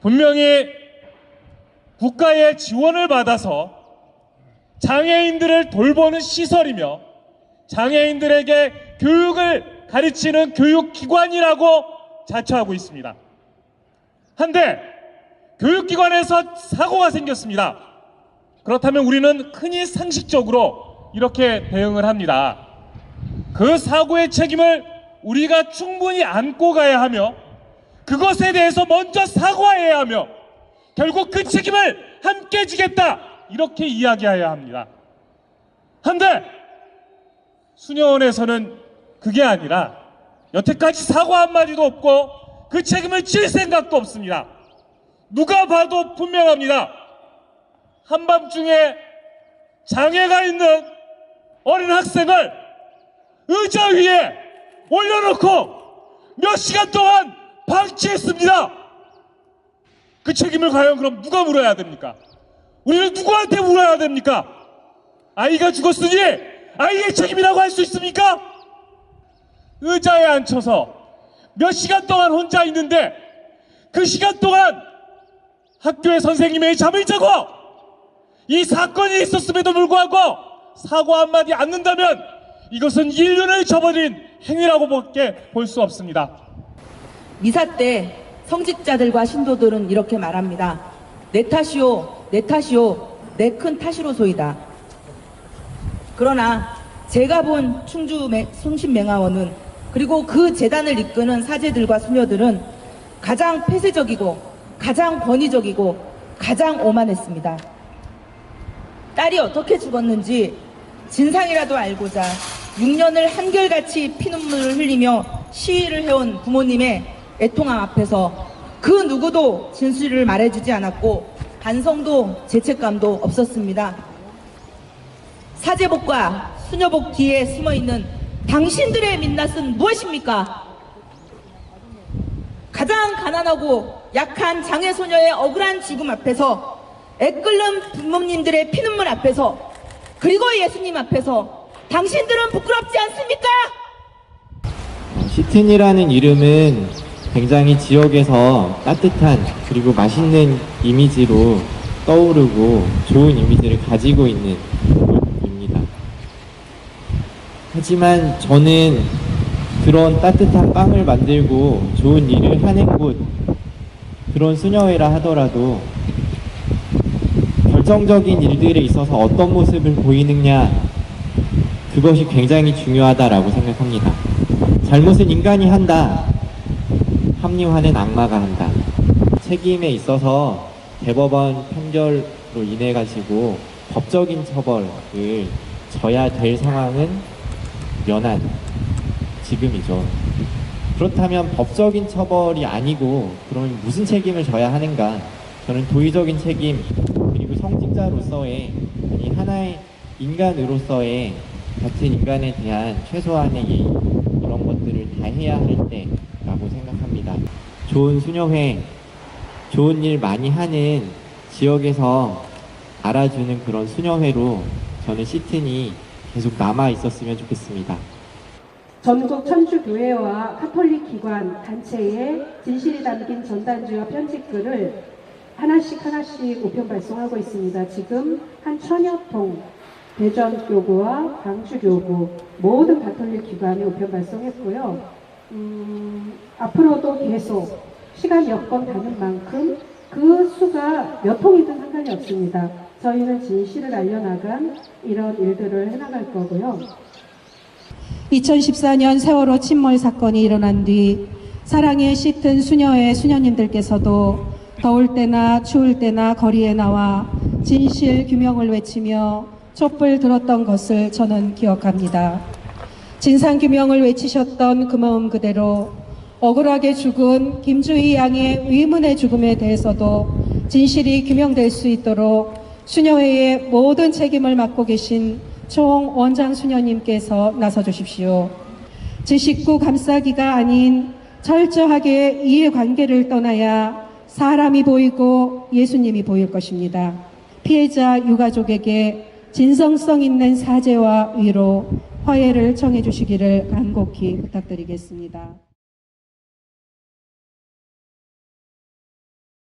분명히 국가의 지원을 받아서 장애인들을 돌보는 시설이며 장애인들에게 교육을 가르치는 교육기관이라고 자처하고 있습니다. 한데 교육기관에서 사고가 생겼습니다. 그렇다면 우리는 흔히 상식적으로 이렇게 대응을 합니다. 그 사고의 책임을 우리가 충분히 안고 가야 하며 그것에 대해서 먼저 사과해야 하며 결국 그 책임을 함께 지겠다 이렇게 이야기해야 합니다. 한데 수녀원에서는 그게 아니라 여태까지 사과 한마디도 없고 그 책임을 질 생각도 없습니다. 누가 봐도 분명합니다. 한밤중에 장애가 있는 어린 학생을 의자 위에 올려놓고 몇 시간 동안 방치했습니다. 그 책임을 과연 그럼 누가 물어야 됩니까? 우리는 누구한테 물어야 됩니까? 아이가 죽었으니 아이의 책임이라고 할 수 있습니까? 의자에 앉혀서 몇 시간 동안 혼자 있는데 그 시간 동안 학교의 선생님의 잠을 자고 이 사건이 있었음에도 불구하고 사과 한마디 않는다면 이것은 인륜을 저버린 행위라고밖에 볼 수 없습니다. 미사 때 성직자들과 신도들은 이렇게 말합니다. 내 탓이오, 내 탓이오, 내 큰 탓이로소이다. 그러나 제가 본 충주 매- 성신맹화원은 그리고 그 재단을 이끄는 사제들과 수녀들은 가장 폐쇄적이고 가장 권위적이고 가장 오만했습니다. 딸이 어떻게 죽었는지 진상이라도 알고자 6년을 한결같이 피눈물을 흘리며 시위를 해온 부모님의 애통함 앞에서 그 누구도 진실을 말해주지 않았고 반성도 죄책감도 없었습니다. 사제복과 수녀복 뒤에 숨어 있는 당신들의 민낯은 무엇입니까? 가장 가난하고 약한 장애 소녀의 억울한 죽음 앞에서 애끓는 부모님들의 피눈물 앞에서 그리고 예수님 앞에서 당신들은 부끄럽지 않습니까? 시튼이라는 이름은 굉장히 지역에서 따뜻한 그리고 맛있는 이미지로 떠오르고 좋은 이미지를 가지고 있는 곳입니다. 하지만 저는 그런 따뜻한 빵을 만들고 좋은 일을 하는 곳, 그런 수녀회라 하더라도 결정적인 일들에 있어서 어떤 모습을 보이느냐, 그것이 굉장히 중요하다라고 생각합니다. 잘못은 인간이 한다. 합리화는 악마가 한다. 책임에 있어서 대법원 판결로 인해 가지고 법적인 처벌을 져야 될 상황은 연한 지금이죠. 그렇다면 법적인 처벌이 아니고 그러면 무슨 책임을 져야 하는가? 저는 도의적인 책임 그리고 성직자로서의 아니 하나의 인간으로서의 같은 인간에 대한 최소한의 예의 이런 것들을 다 해야 할 때 라고 생각합니다. 좋은 수녀회, 좋은 일 많이 하는 지역에서 알아주는 그런 수녀회로 저는 시튼이 계속 남아 있었으면 좋겠습니다. 전국 천주교회와 카톨릭 기관, 단체에 진실이 담긴 전단지와 편집글을 하나씩 하나씩 우편 발송하고 있습니다. 지금 한 천여 통 대전 교구와 광주 교구 모든 가톨릭 기관에 우편 발송했고요. 음, 앞으로도 계속 시간 여건 가는 만큼 그 수가 몇 통이든 상관이 없습니다. 저희는 진실을 알려나간 이런 일들을 해나갈 거고요. 2014년 세월호 침몰 사건이 일어난 뒤 사랑의 짙은 수녀의 수녀님들께서도 더울 때나 추울 때나 거리에 나와 진실 규명을 외치며 촛불 들었던 것을 저는 기억합니다. 진상 규명을 외치셨던 그 마음 그대로 억울하게 죽은 김주희 양의 의문의 죽음에 대해서도 진실이 규명될 수 있도록 수녀회의 모든 책임을 맡고 계신 총 원장 수녀님께서 나서 주십시오. 지식구 감싸기가 아닌 철저하게 이해관계를 떠나야 사람이 보이고 예수님이 보일 것입니다. 피해자 유가족에게 진성성 있는 사죄와 위로 화해를 청해 주시기를 간곡히 부탁드리겠습니다.